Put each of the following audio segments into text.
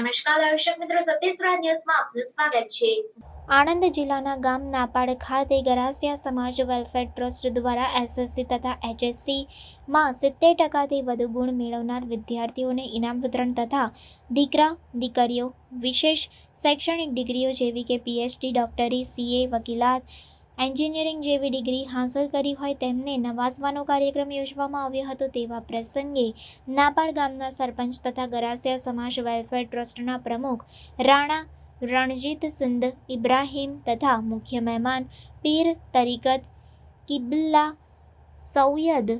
નમસ્કાર, દર્શક મિત્રો સત્યસ્વરા ન્યૂઝમાં આપનું સ્વાગત છે. આણંદ જિલ્લાના ગામ નાપાડ ખાતે ગરાસિયા સમાજ વેલફેર ટ્રસ્ટ દ્વારા એસએસસી તથા એચએસસીમાં સિત્તેર ટકાથી વધુ ગુણ મેળવનાર વિદ્યાર્થીઓને ઇનામ વિતરણ તથા દીકરા, દીકરીઓ, વિશેષ શૈક્ષણિક ડિગ્રીઓ જેવી કે પીએચડી ડોક્ટરી સીએ વકીલાત એન્જિનિયરિંગ જેવી ડિગ્રી હાંસલ કરી હોય તેમને નવાસવાનો કાર્યક્રમ યોજવામાં આવ્યો હતો તેવા પ્રસંગે નાપાડ ગામના સરપંચ તથા ગરાસિયા સમાજ વેલફેર ટ્રસ્ટના પ્રમુખ રાણા રણજીત સિંધ, ઇબ્રાહીમ તથા મુખ્ય મહેમાન પીર તરીકત કિબ્લા સૌયદ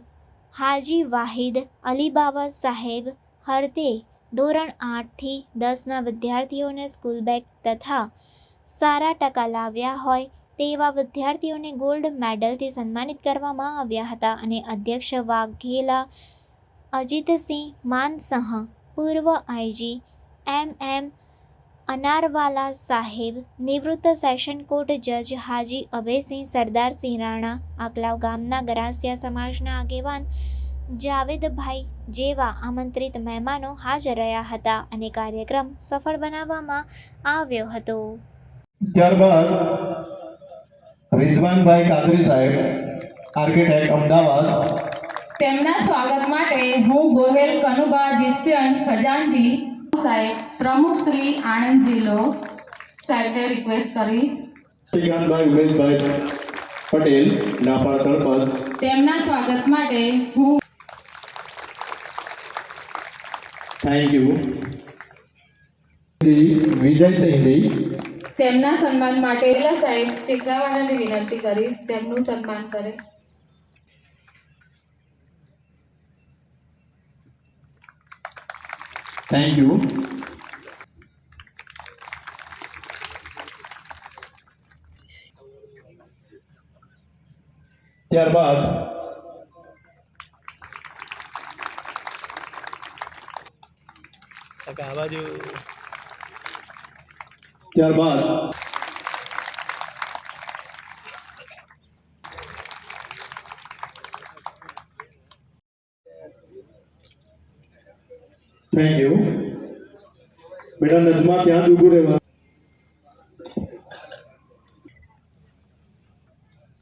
હાજી વાહિદ, અલીબાબા સાહેબ હરતે ધોરણ આઠથી દસના વિદ્યાર્થીઓને સ્કૂલ બેગ તથા સારા ટકા લાવ્યા હોય તેવા વિદ્યાર્થીઓને ગોલ્ડ મેડલથી સન્માનિત કરવામાં આવ્યા હતા અને અધ્યક્ષ વાઘેલા અજીતસિંહ માનસહ પૂર્વ આઈજી એમ એમ અનારવાલા સાહેબ, નિવૃત્ત સેશન કોર્ટ જજ હાજી અભયસિંહ સરદારસિંહ રાણા, આકલાવ ગામના ગરાસિયા સમાજના આગેવાન જાવેદભાઈ જેવા આમંત્રિત મહેમાનો હાજર રહ્યા હતા અને કાર્યક્રમ સફળ બનાવવામાં આવ્યો હતો. ત્યારબાદ રિઝવાનભાઈ કાદરી સાહેબ આર્કિટેક્ટ અમદાવાદ. તેમના સ્વાગત માટે હું ગોહેલ કનુબા જીસ્યન ખજાનજી સાહેબ પ્રમુખ શ્રી આણંદ જિલ્લો સાહેબને રિક્વેસ્ટ કરીશ. શ્રીકાંતભાઈ ઉમેશભાઈ પટેલ નાપાળ તળપદ તેમના સ્વાગત માટે હું થેન્ક યુ વિજયસિંહજી તેમના સન્માન માટે સાહેબ ચિત્રાવાળાને વિનંતી કરીશ તેમનું સન્માન કરે. થેન્ક યુ ત્યારબાદ આ બાજુ ત્યારબાદ થેન્ક યુ બેટા નજમા ત્યાં જ ઊભું રહેવા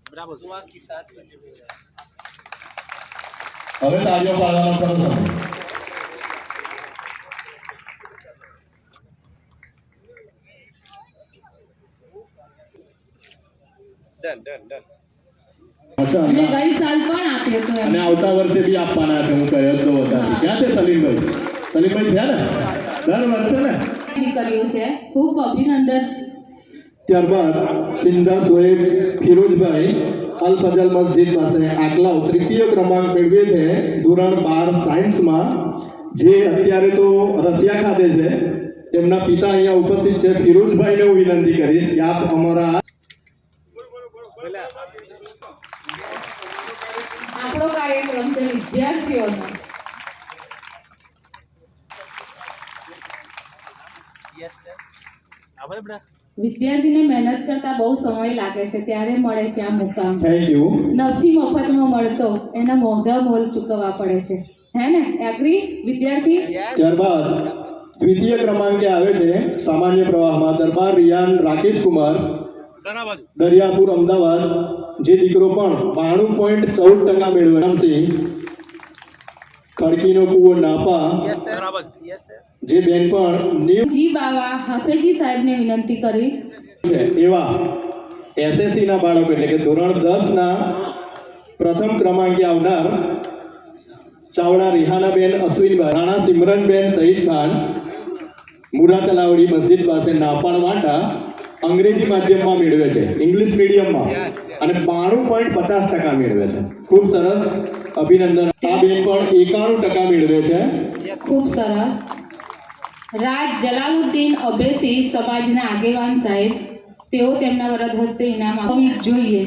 બરાબર. હવે તાળીઓ પાડવાનો કરો ડન ડન ડન હતો અને આવતા વર્ષે બી આપવાના છે હું કહ્યો જ તો વધારે ક્યાં છે સલીમભાઈ? સલીમભાઈ થયા ને? દર વર્ષે ને? છે. ખૂબ અભિનંદન. ત્યારબાદ સિંધા સોએબ ફિરોજભાઈ અલ ફજલ મસ્જિદ પાસે આકલાવ તૃતીય ક્રમાંક મેળવે છે ધોરણ બાર સાયન્સમાં. જે અત્યારે તો રશિયા ખાતે છે તેમના પિતા અહીંયા ઉપસ્થિત છે. ફિરોજભાઈને હું વિનંતી કરીશ કે આપ અમારા આપણો કાર્યક્રમ છે વિદ્યાર્થીઓનો. યસ સર વિદ્યાર્થીને મહેનત કરતા બહુ સમય લાગે છે ત્યારે મળે છે આ મુકામ. નથી મફતમાં મળતો એના મોંઘા મોલ ચૂકવવા પડે છે. હે ને? એગ્રી વિદ્યાર્થી? ત્યારબાદ દ્વિતીય ક્રમાંકે આવે છે સામાન્ય પ્રવાહમાં દરબાર રિયાન રાકેશ કુમાર દરિયાપુર અમદાવાદ. જે દીકરો પણ બાણું પોઈન્ટ ચૌદ ટકા મેળવે રામસિંહ ખડકીનો કુવો નાપા. યસ સર આ બાજુ યસ સર જે બેન પણ જી બાવા હાફેજી સાહેબને વિનંતી કરીશ. એવા એસએસસી ના બાળકો એટલે કે ધોરણ દસ ના પ્રથમ ક્રમાંકે આવનાર ચાવડા રિહાનાબેન અશ્વિનભાઈ રાણા સિમરનબેન શહીદ ખાન મુરા તલાવડી મસ્જિદ પાસે નાપાડ વાંટા અંગ્રેજી માધ્યમમાં મેળવે છે. ઇંગ્લિશ મીડિયમમાં અને બાણું પોઈન્ટ પચાસ ટકા મેળવે છે. ખૂબ સરસ અભિનંદન. આ બેન પણ એકાણું ટકા મેળવે છે. ખૂબ સરસ. રાજ જલાલુદ્દીન અબેસી સમાજના આગેવાન સાહેબ તેઓ તેમના વરદ હસ્તે ઇનામ આપવી જોઈએ.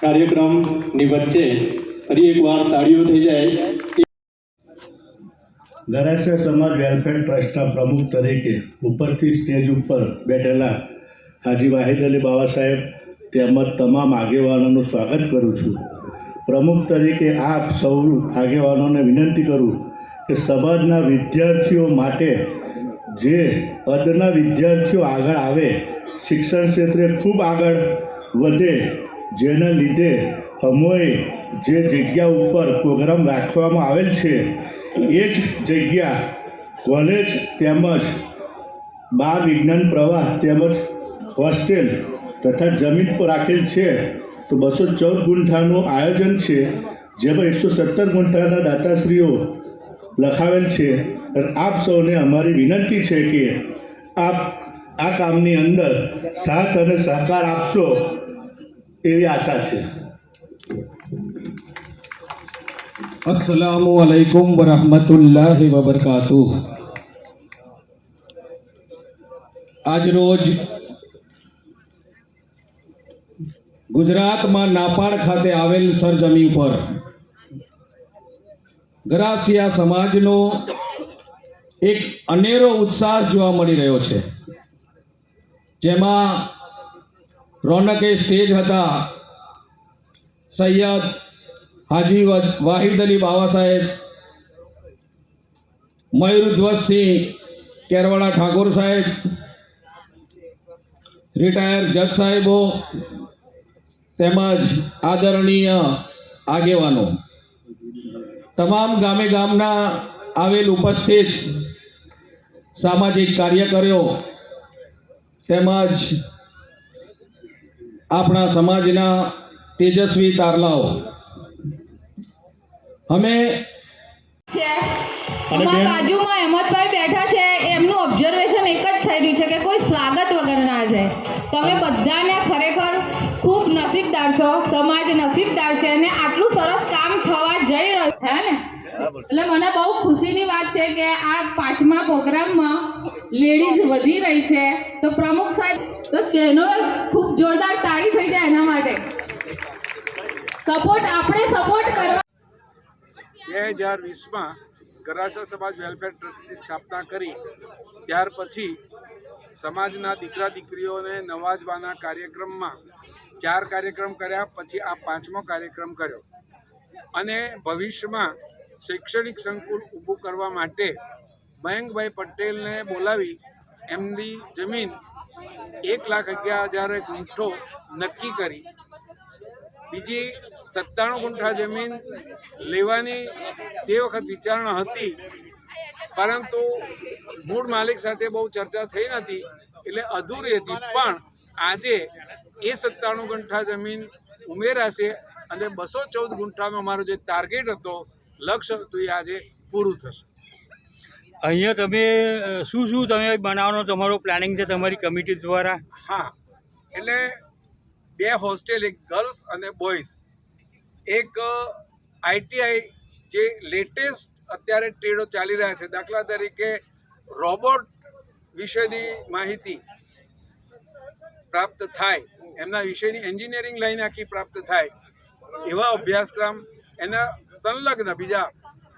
કાર્યક્રમની વચ્ચે ફરી એકવાર તાળીઓ થઈ જાય. ગરાસિયા સમાજ વેલફેર ટ્રસ્ટના પ્રમુખ તરીકે ઉપસ્થિત સ્ટેજ ઉપર બેઠેલા હાજી વાહિદ અલી બાબા સાહેબ તેમજ તમામ આગેવાનોનું સ્વાગત કરું છું. પ્રમુખ તરીકે આપ સૌ આગેવાનોને વિનંતી કરું કે સમાજના વિદ્યાર્થીઓ માટે જે અદના વિદ્યાર્થીઓ આગળ આવે, શિક્ષણ ક્ષેત્રે ખૂબ આગળ વધે, જેના લીધે અમોએ જે જગ્યા ઉપર પ્રોગ્રામ રાખવામાં આવેલ છે, એ જ જગ્યા કોલેજ તેમજ બાળ વિજ્ઞાન પ્રવાહ તેમજ હોસ્ટેલ તથા જમીન પર રાખેલ છે, તો બસો ચૌદ ગુંઠાનું આયોજન છે જેમાં એકસો સત્તર ગુંઠાના દાતાશ્રીઓ લખાવેલ છે. અને આપ સૌને અમારી વિનંતી છે કે આપ આ કામની અંદર સાથ અને સહકાર આપશો એવી આશા છે. અસલામુ અલૈકુમ વરહમતુલ્લાહિ આજ આજરોજ ગુજરાતમાં નાપાડ ખાતે આવેલ સરજમી ઉપર. ગરાસિયા સમાજનો એક અનેરો ઉત્સાહ જોવા મળી રહ્યો છે. જેમાં રોનકે સ્ટેજ હતા સૈયદ હાજી વાહિદ અલી બાવા સાહેબ, મયુરધ્વજસિંહ કેરવાડા ઠાકોર સાહેબ, રિટાયર જજ સાહેબો તેમજ આદરણીય આગેવાનો. તમામ ગામે ગામના આવેલ ઉપસ્થિત સામાજિક કાર્યકરો તેમજ આપણા સમાજના તેજસ્વી તારલાઓ. અમે છે. બાજુમાં અહેમદભાઈ બેઠા છે એમનું ઓબ્ઝર્વેશન એક જ થઈ રહ્યું છે કે કોઈ સ્વાગત વગર ના જાય. તમે બધાને ખરેખર નસીબદાર છો સમાજ નસીબદાર છે અને આટલું સરસ કામ થવા જઈ રહ્યું છે ને? એટલે મને બહુ ખુશીની વાત છે કે આ પાંચમા પ્રોગ્રામમાં લેડીઝ વધી રહી છે. તો પ્રમુખ સાહેબ તો તેનો ખૂબ જોરદાર તાળી થઈ જાય એના માટે. સપોર્ટ આપણે સપોર્ટ કરવા બે હજાર વીસમાં ગરાસા સમાજ વેલફેર ટ્રસ્ટની સ્થાપના કરી. ત્યાર પછી સમાજના દીકરા દીકરીઓને નવાજવાના કાર્યક્રમમાં ચાર કાર્યક્રમ કર્યા, પછી આ પાંચમો કાર્યક્રમ કર્યો. અને ભવિષ્યમાં શૈક્ષણિક સંકુલ ઊભું કરવા માટે મયંકભાઈ પટેલને બોલાવી એમની જમીન એક લાખ અગિયાર હજારે ગુંઠો નક્કી કરી. બીજી સત્તાણું ગુંઠા જમીન લેવાની તે વખત વિચારણા હતી, પરંતુ મૂળ માલિક સાથે બહુ ચર્ચા થઈ નથી એટલે અધૂરી હતી. પણ આજે એ સત્તાણું ગુંઠા જમીન ઉમેરાશે અને બસો ચૌદ ગુંઠાનો અમારો જે ટાર્ગેટ હતો લક્ષ્ય હતું એ આજે પૂરું થશે. અહીંયા તમે શું શું તમે બનાવવાનો તમારો પ્લાનિંગ છે તમારી કમિટી દ્વારા? હા એટલે બે હોસ્ટેલ એક ગર્લ્સ અને બોયઝ એક આઈટીઆઈ જે લેટેસ્ટ અત્યારે ટ્રેડો ચાલી રહ્યા છે. દાખલા તરીકે રોબોટ વિશેની માહિતી પ્રાપ્ત થાય એમના વિષયની એન્જિનિયરિંગ લાઈન આખી પ્રાપ્ત થાય એવા અભ્યાસક્રમ એના સંલગ્ન બીજા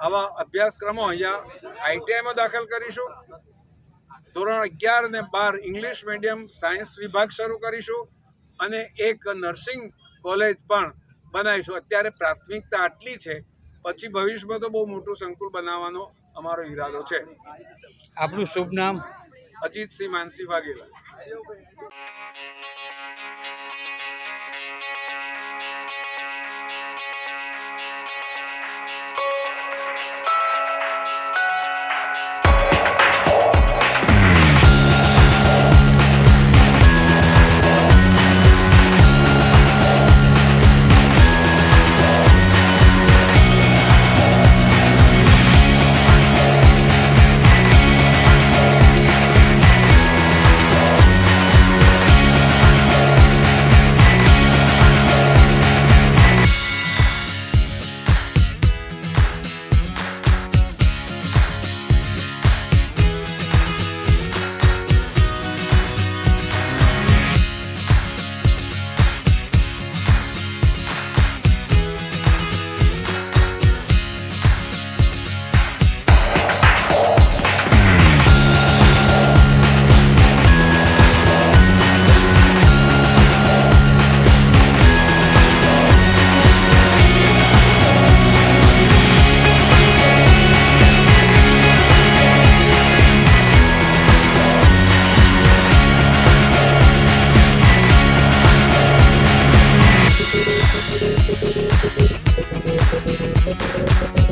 આવા અભ્યાસક્રમો અહીંયા આઈટીઆઈમાં દાખલ કરીશું. ધોરણ અગિયાર ને બાર ઇંગ્લિશ મીડિયમ સાયન્સ વિભાગ શરૂ કરીશું અને એક નર્સિંગ કોલેજ પણ બનાવીશું. અત્યારે પ્રાથમિકતા આટલી છે પછી ભવિષ્યમાં તો બહુ મોટું સંકુલ બનાવવાનો અમારો ઈરાદો છે. આપણું શુભ નામ? અજીતસિંહ માનસી વાઘેલા.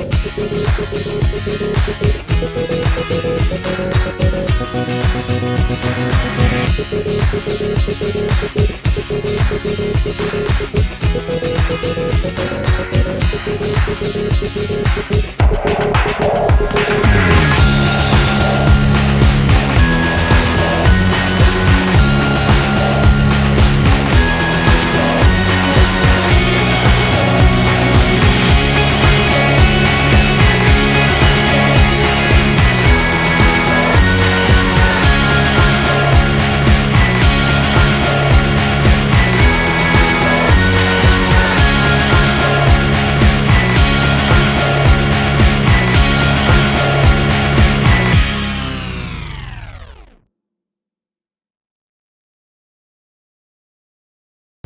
Thank you.